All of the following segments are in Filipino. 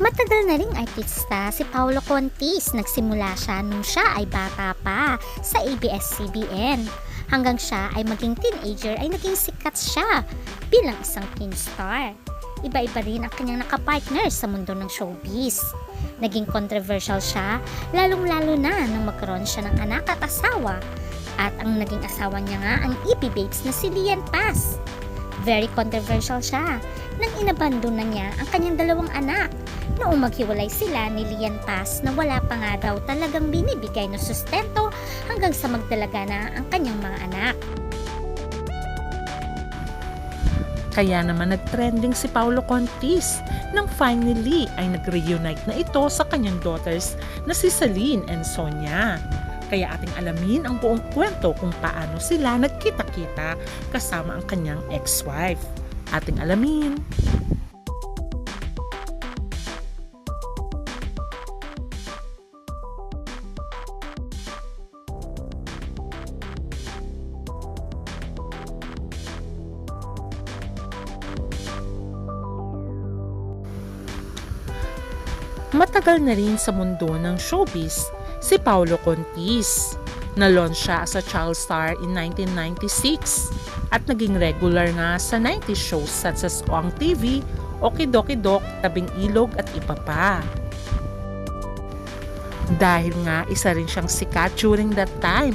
Matagal na ring artista si Paolo Contis. Nagsimula siya nung siya ay bata pa sa ABS-CBN. Hanggang siya ay maging teenager ay naging sikat siya bilang isang teen star. Iba-iba rin ang kanyang nakapartner sa mundo ng showbiz. Naging controversial siya, lalong-lalo na nang magkaroon siya ng anak at asawa. At ang naging asawa niya nga ang EP Babes na si Lian Paz. Very controversial siya nang inabandon na niya ang kanyang dalawang anak noong maghiwalay sila ni Lian Paz na wala pa nga daw talagang binibigay na sustento hanggang sa magdalaga na ang kanyang mga anak. Kaya naman nag-trending si Paolo Contis nang finally ay nag-reunite na ito sa kanyang daughters na si Celine and Sonia. Kaya ating alamin ang buong kwento kung paano sila nagkita-kita kasama ang kanyang ex-wife. Ating alamin. Matagal na rin sa mundo ng showbiz si Paolo Contis. Na-launch siya as a child star in 1996 at naging regular nga sa 90 shows such as Oang TV, Okidoki Dok, Tabing Ilog at iba pa. Dahil nga isa rin siyang sikat during that time,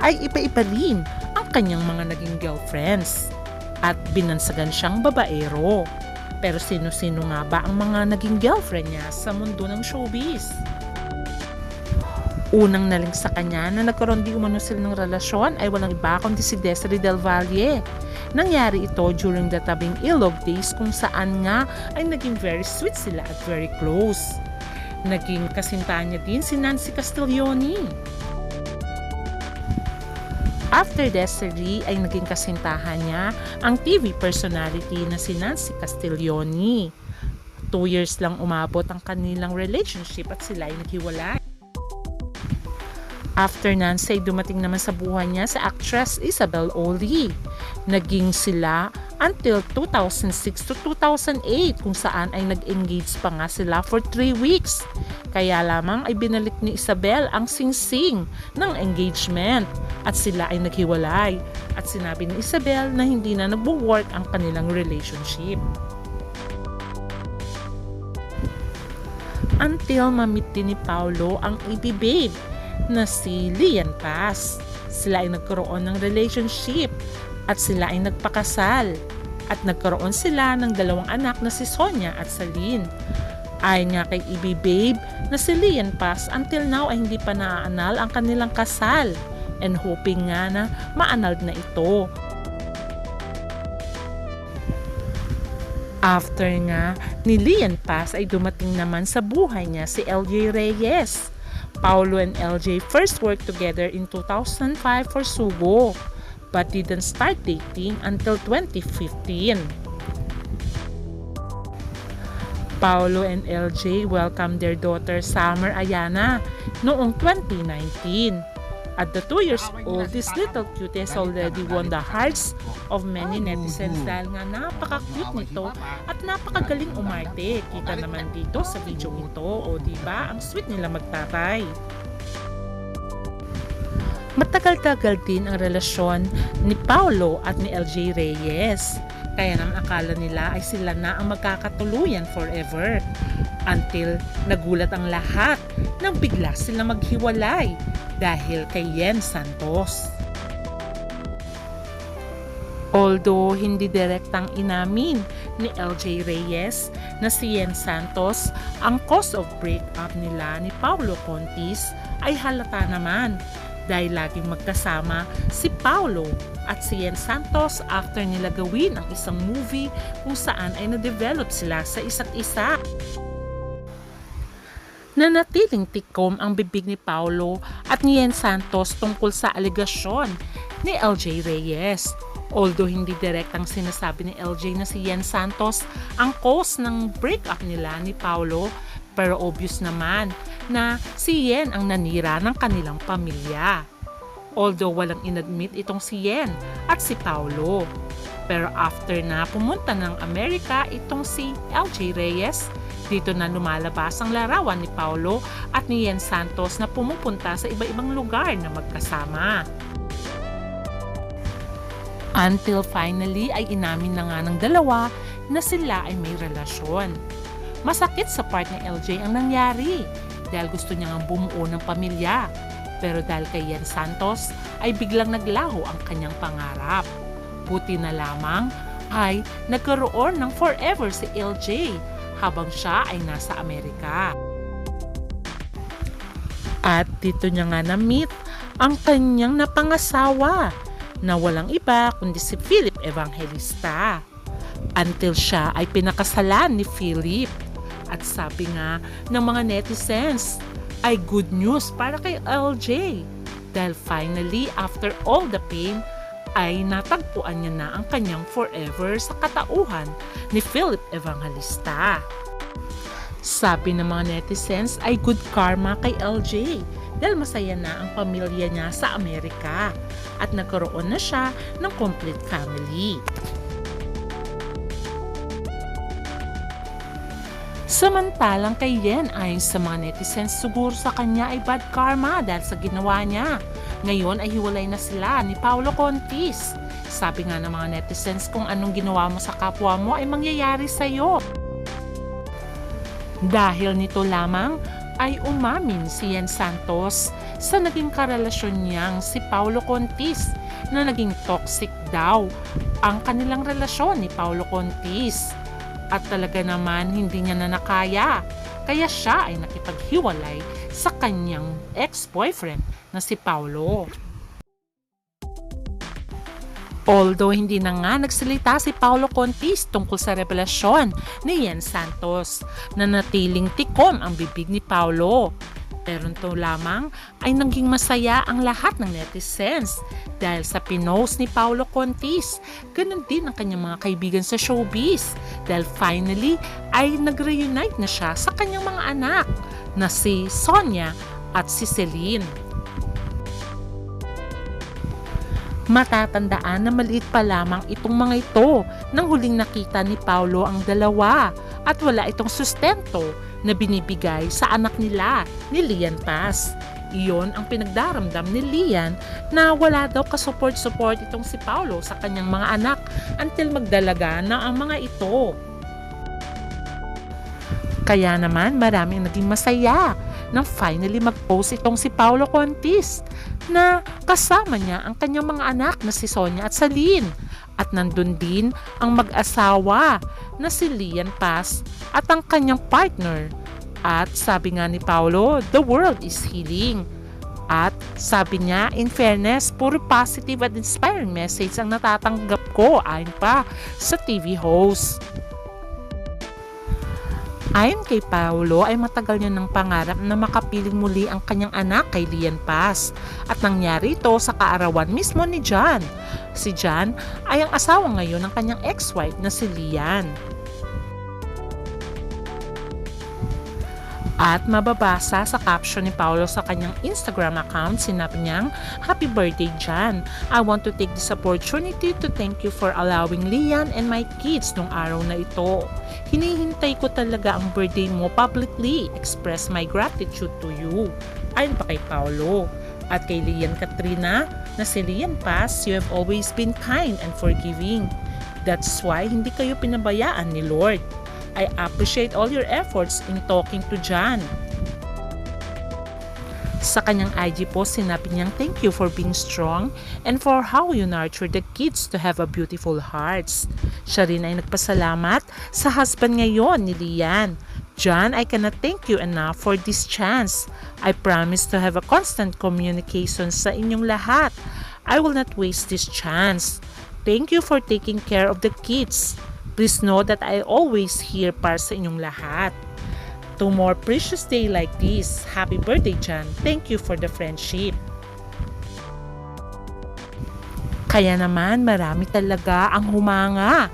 ay iba-iba rin ang kanyang mga naging girlfriends at binansagan siyang babaero. Pero sino-sino nga ba ang mga naging girlfriend niya sa mundo ng showbiz? Unang naling sa kanya na nagkaroon di umano sila ng relasyon ay walang iba kundi si Desiree Del Valle. Nangyari ito during the Tabing Ilog days kung saan nga ay naging very sweet sila at very close. Naging kasintahan niya din si Nancy Castiglioni. After Desiree ay naging kasintahan niya ang TV personality na si Nancy Castiglioni. Two years lang umabot ang kanilang relationship at sila ay naghiwalay. After Nancy, dumating naman sa buhay niya sa actress Isabel Oli. Naging sila until 2006 to 2008 kung saan ay nag-engage pa nga sila for 3 weeks. Kaya lamang ay binalik ni Isabel ang sing-sing ng engagement at sila ay naghiwalay. At sinabi ni Isabel na hindi na nagwo-work ang kanilang relationship. Until mamit din ni Paulo ang AB babe na si Lian Paz. Sila ay nagkaroon ng relationship at sila ay nagpakasal. At nagkaroon sila ng dalawang anak na si Sonia at Celine. Ayon nga kay EB Babe na si Lian Paz until now ay hindi pa naaanal ang kanilang kasal and hoping nga na maanal na ito. After nga ni Lian Paz ay dumating naman sa buhay niya si LJ Reyes. Paulo and LJ first worked together in 2005 for Sugo but didn't start dating until 2015. Paulo and LJ welcomed their daughter Summer Ayana noong 2019. At the 2 years old, this little cutie already won the hearts of many netizens dahil nga napaka-cute nito at napakagaling umarte. Kita naman dito sa video ito. O di ba Ang sweet nila magtatay. Matagal-tagal din ang relasyon ni Paulo at ni LJ Reyes. Kaya naman akala nila ay sila na ang magkakatuluyan forever. Until nagulat ang lahat nang bigla sila maghiwalay dahil kay Yen Santos. Although hindi direktang inamin ni LJ Reyes na si Yen Santos ang cause of breakup nila ni Paulo Contis ay halata naman dahil laging magkasama si Paulo at si Yen Santos after nila gawin ang isang movie kung saan ay na-develop sila sa isa't isa. Nanatiling tikom ang bibig ni Paulo at ni Yen Santos tungkol sa aligasyon ni LJ Reyes. Although hindi direktang sinasabi ni LJ na si Yen Santos ang cause ng breakup nila ni Paulo, pero obvious naman na si Yen ang nanira ng kanilang pamilya. Although walang inadmit itong si Yen at si Paulo. Pero after na pumunta ng Amerika itong si LJ Reyes, Dito na lumalabas ang larawan ni Paulo at ni Yen Santos na pumupunta sa iba-ibang lugar na magkasama. Until finally ay inamin na nga ng dalawa na sila ay may relasyon. Masakit sa part ni LJ ang nangyari dahil gusto niya nga bumuo ng pamilya. Pero dahil kay Yen Santos ay biglang naglaho ang kanyang pangarap. Buti na lamang ay nagkaroon ng forever si LJ habang siya ay nasa Amerika. At dito niya nga na-meet ang kanyang napangasawa na walang iba kundi si Philip Evangelista. Until siya ay pinakasalan ni Philip. At sabi nga ng mga netizens ay good news para kay LJ. Dahil finally, after all the pain, ay natagpuan niya na ang kanyang forever sa katauhan ni Philip Evangelista. Sabi ng mga netizens ay good karma kay LJ dahil masaya na ang pamilya niya sa Amerika at nagkaroon na siya ng complete family. Samantalang kay Yen ayon sa mga netizens siguro sa kanya ay bad karma dahil sa ginawa niya. Ngayon ay hiwalay na sila ni Paolo Contis. Sabi nga ng mga netizens kung anong ginawa mo sa kapwa mo ay mangyayari sa iyo. Dahil nito lamang ay umamin si Yen Santos sa naging karelasyon niyang si Paulo Contis na naging toxic daw ang kanilang relasyon ni Paulo Contis. At talaga naman hindi niya na nakaya. Kaya siya ay nakipaghiwalay sa kanyang ex-boyfriend na si Paulo. Although hindi na nga nagsalita si Paulo Contis tungkol sa revelasyon ni Yen Santos na natiling tikom ang bibig ni Paulo. Pero ito lamang ay naging masaya ang lahat ng netizens dahil sa pinost ni Paulo Contis. Ganon din ang kanyang mga kaibigan sa showbiz dahil finally ay nag-reunite na siya sa kanyang mga anak na si Sonia at si Celine. Matatandaan na maliit pa lamang itong mga ito nang huling nakita ni Paulo ang dalawa at wala itong sustento na binibigay sa anak nila ni Lian Paz. Iyon ang pinagdaramdam ni Lian na wala daw kasupport-support itong si Paulo sa kanyang mga anak until magdalaga na ang mga ito. Kaya naman maraming naging masaya nang finally mag-post itong si Paulo Contis na kasama niya ang kanyang mga anak na si Sonia at Celine. At nandun din ang mag-asawa na si Lian Paz at ang kanyang partner. At sabi nga ni Paulo, the world is healing. At sabi niya, in fairness, puro positive at inspiring message ang natatanggap ko ayon pa sa TV host. Ayon kay Paulo ay matagal niya ng pangarap na makapiling muli ang kanyang anak kay Lian Paz at nangyari ito sa kaarawan mismo ni John. Si John ay ang asawa ngayon ng kanyang ex-wife na si Lian. At mababasa sa caption ni Paulo sa kanyang Instagram account, sinabi niyang, Happy birthday, Jan! I want to take this opportunity to thank you for allowing Lian and my kids nung araw na ito. Hinihintay ko talaga ang birthday mo publicly. Express my gratitude to you. Ayon pa kay Paulo. At kay Lian Katrina, na si Lian Paz, you have always been kind and forgiving. That's why hindi kayo pinabayaan ni Lord. I appreciate all your efforts in talking to John. Sa kanyang IG post, sinabi niyang thank you for being strong and for how you nurture the kids to have a beautiful hearts. Siya rin ay nagpasalamat sa husband ngayon ni Lian. John, I cannot thank you enough for this chance. I promise to have a constant communication sa inyong lahat. I will not waste this chance. Thank you for taking care of the kids. Please know that I always here para sa inyong lahat. To more precious day like this, happy birthday, John. Thank you for the friendship. Kaya naman marami talaga ang humanga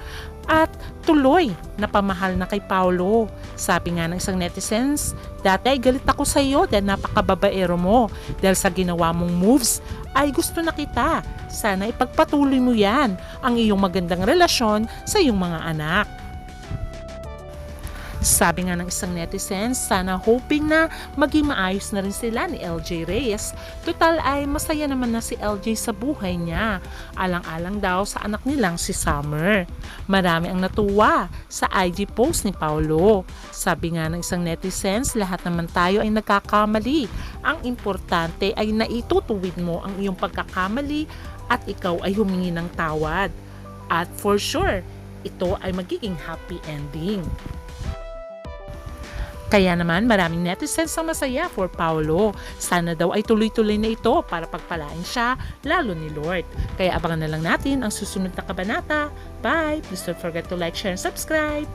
at tuloy na pamahal na kay Paulo. Sabi nga ng isang netizens, dati galit ako sa iyo dahil napakababaero mo. Dahil sa ginawa mong moves, ay gusto na kita. Sana ipagpatuloy mo yan, ang iyong magandang relasyon sa iyong mga anak. Sabi nga ng isang netizen, sana hoping na maging maayos na rin sila ni LJ Reyes. Total ay masaya naman na si LJ sa buhay niya. Alang-alang daw sa anak nilang si Summer. Marami ang natuwa sa IG post ni Paulo. Sabi nga ng isang netizens, lahat naman tayo ay nagkakamali. Ang importante ay naitutuwid mo ang iyong pagkakamali at ikaw ay humingi ng tawad. At for sure, ito ay magiging happy ending. Kaya naman maraming netizens ang masaya for Paolo. Sana daw ay tuloy-tuloy na ito para pagpalain siya, lalo ni Lord. Kaya abangan na lang natin ang susunod na kabanata. Bye! Please don't forget to like, share, and subscribe!